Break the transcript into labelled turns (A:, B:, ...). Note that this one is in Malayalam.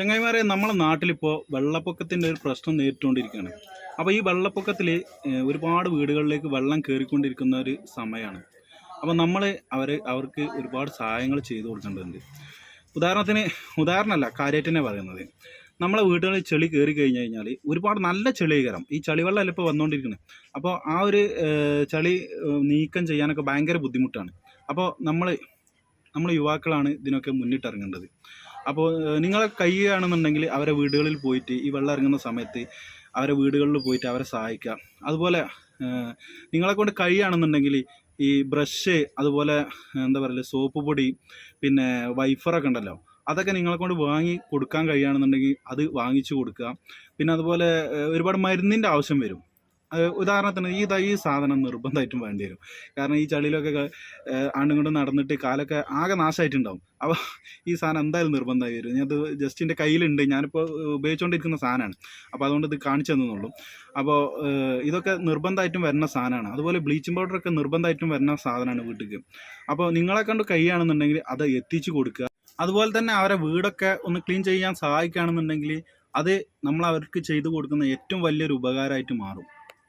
A: ചങ്ങായിമാരെ നമ്മളെ നാട്ടിലിപ്പോൾ വെള്ളപ്പൊക്കത്തിന്റെ ഒരു പ്രശ്നം നേരിട്ടുകൊണ്ടിരിക്കുകയാണ്. അപ്പോൾ ഈ വെള്ളപ്പൊക്കത്തിൽ ഒരുപാട് വീടുകളിലേക്ക് വെള്ളം കയറിക്കൊണ്ടിരിക്കുന്ന ഒരു സമയമാണ് അപ്പോൾ നമ്മൾ അവർ അവർക്ക് ഒരുപാട് സഹായങ്ങൾ ചെയ്തു കൊടുക്കേണ്ടതുണ്ട്. ഉദാഹരണത്തിന് ഉദാഹരണമല്ല കാര്യമായിട്ട് പറയുന്നത്. നമ്മളെ വീടുകളിൽ ചെളി കയറി കഴിഞ്ഞ് കഴിഞ്ഞാൽ ഒരുപാട് നല്ല ചെളി കയറാം ഈ ചളിവെള്ളമല്ല ഇപ്പോൾ വന്നുകൊണ്ടിരിക്കുന്നത് അപ്പോൾ ആ ഒരു ചളി നീക്കം ചെയ്യാനൊക്കെ ഭയങ്കര ബുദ്ധിമുട്ടാണ്. അപ്പോൾ നമ്മൾ നമ്മൾ യുവാക്കളാണ് ഇതിനൊക്കെ മുന്നിട്ടിറങ്ങേണ്ടത്. അപ്പോൾ നിങ്ങളെ കഴിയുകയാണെന്നുണ്ടെങ്കിൽ അവരെ വീടുകളിൽ പോയിട്ട് ഈ വെള്ളം ഇറങ്ങുന്ന സമയത്ത് അവരെ വീടുകളിൽ പോയിട്ട് അവരെ സഹായിക്കുക. അതുപോലെ നിങ്ങളെ കൊണ്ട് കഴിയുകയാണെന്നുണ്ടെങ്കിൽ ഈ ബ്രഷ് അതുപോലെ എന്താ പറയുക സോപ്പ് പൊടി പിന്നെ വൈഫറൊക്കെ ഉണ്ടല്ലോ അതൊക്കെ നിങ്ങളെ കൊണ്ട് വാങ്ങി കൊടുക്കാൻ കഴിയുകയാണെന്നുണ്ടെങ്കിൽ അത് വാങ്ങിച്ചു കൊടുക്കുക. പിന്നെ അതുപോലെ ഒരുപാട് മരുന്നിന്റെ ആവശ്യം വരും. ഉദാഹരണത്തിന് ഈ ഈ സാധനം നിർബന്ധമായിട്ടും വേണ്ടി വരും. കാരണം ഈ ചളിയിലൊക്കെ ആണ്ടുകൊണ്ട് നടന്നിട്ട് കാലൊക്കെ ആകെ നാശമായിട്ടുണ്ടാവും അപ്പോൾ ഈ സാധനം എന്തായാലും നിർബന്ധമായി വരും. ഞാനത് ജസ്റ്റ് എന്റെ കയ്യിലുണ്ട്. ഞാനിപ്പോൾ ഉപയോഗിച്ചുകൊണ്ടിരിക്കുന്ന സാധനമാണ്. അപ്പോൾ അതുകൊണ്ട് ഇത് കാണിച്ചു തന്നുള്ളൂ അപ്പോൾ ഇതൊക്കെ നിർബന്ധമായിട്ടും വരുന്ന സാധനമാണ്. അതുപോലെ ബ്ലീച്ചിങ് പൗഡറൊക്കെ നിർബന്ധമായിട്ടും വരുന്ന സാധനമാണ് വീട്ടിൽ അപ്പോൾ നിങ്ങളെ കണ്ട് കൈയാണെന്നുണ്ടെങ്കിൽ അത് എത്തിച്ചു കൊടുക്കുക. അതുപോലെ തന്നെ അവരെ വീടൊക്കെ ഒന്ന് ക്ലീൻ ചെയ്യാൻ സഹായിക്കുകയാണെന്നുണ്ടെങ്കിൽ അത് നമ്മൾ അവർക്ക് ചെയ്തു കൊടുക്കുന്ന ഏറ്റവും വലിയൊരു ഉപകാരമായിട്ട് മാറും.